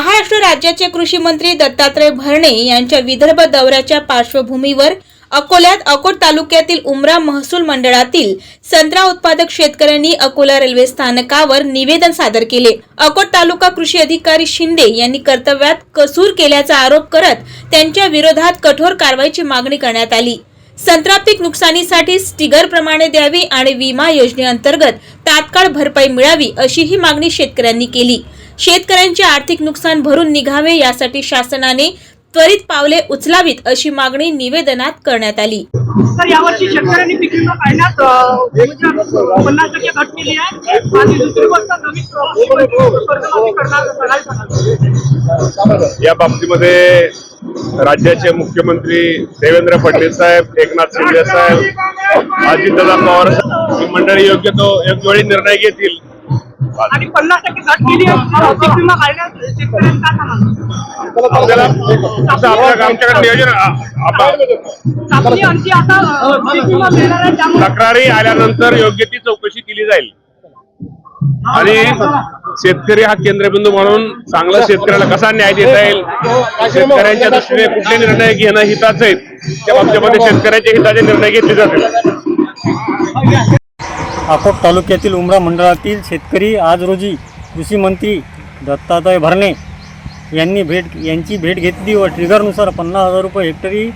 महाराष्ट्र राज्याचे कृषी मंत्री दत्तात्रय भरणे यांच्या विदर्भ दौऱ्याच्या पार्श्वभूमीवर अकोल्यात अकोट तालुक्यातील उमरा महसूल मंडळातील संत्रा उत्पादक शेतकऱ्यांनी अकोला रेल्वे स्थानकावर निवेदन सादर केले. अकोट तालुका कृषी अधिकारी शिंदे यांनी कर्तव्यात कसूर केल्याचा आरोप करत त्यांच्या विरोधात कठोर कारवाईची मागणी करण्यात आली. संत्रा पीक नुकसानीसाठी स्टिगर प्रमाणे द्यावी आणि विमा योजनेअंतर्गत तात्काळ भरपाई मिळावी अशी ही मागणी शेतकऱ्यांनी केली. शेतकऱ्यांचे आर्थिक नुकसान भरून निघावे यासाठी शासनाने त्वरित पावले उचलावीत अशी मागणी निवेदनात करण्यात आली. तर यावर्षी शेतकऱ्यांनी पीक विमा काढण्यात म्हणजे पन्नास टक्के घट केली आहे. आणि दुसरी गोष्ट नवीन कर्जमाफी करणार. या बाबतीमध्ये राज्याचे मुख्यमंत्री देवेंद्र फडणवीस साहेब एकनाथ शिंदे साहेब अजितदादा पवार साहेब ही मंडळी योग्य तो योग्य वेळी निर्णय घेतील. आणि पन्नास टक्के घट केली पीक विमा काढण्यात शेतकऱ्यांनी काय आता पीक विमा मिळणार आहे त्यामुळे तक्रारी आल्यानंतर योग्य ती चौकशी केली जाईल. आणि शेतकरी हा केंद्रबिंदू म्हणून चांगला शेतकऱ्याला कसा न्याय देता येईल शेतकऱ्यांच्या दृष्टीने कुठले निर्णय घेणं हिताचे आहेत त्या बाबतीमध्ये शेतकऱ्याच्या हिताचे निर्णय घेतले जातील. अकोट तालुक्यातील उमरा मंडळातील शेतकरी आज रोजी कृषी मंत्री दत्तात्रय भरणे यांनी भेट यांची भेट घेतली व ट्रिगरनुसार पन्नास हजार रुपये हेक्टरी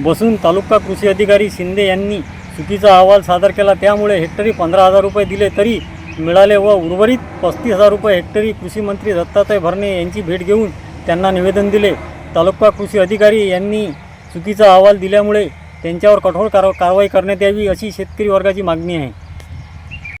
बसून तालुका कृषी अधिकारी शिंदे यांनी चुकीचा अहवाल सादर केला. त्यामुळे हेक्टरी पंधरा हजार रुपये दिले तरी मिळाले व उर्वरित पस्तीस हजार रुपये हेक्टरी कृषी मंत्री दत्तात्रय भरणे यांची भेट घेऊन त्यांना निवेदन दिले. तालुका कृषी अधिकारी यांनी चुकीचा अहवाल दिल्यामुळे त्यांच्यावर कठोर कार कारवाई करण्यात यावी अशी शेतकरी वर्गाची मागणी आहे.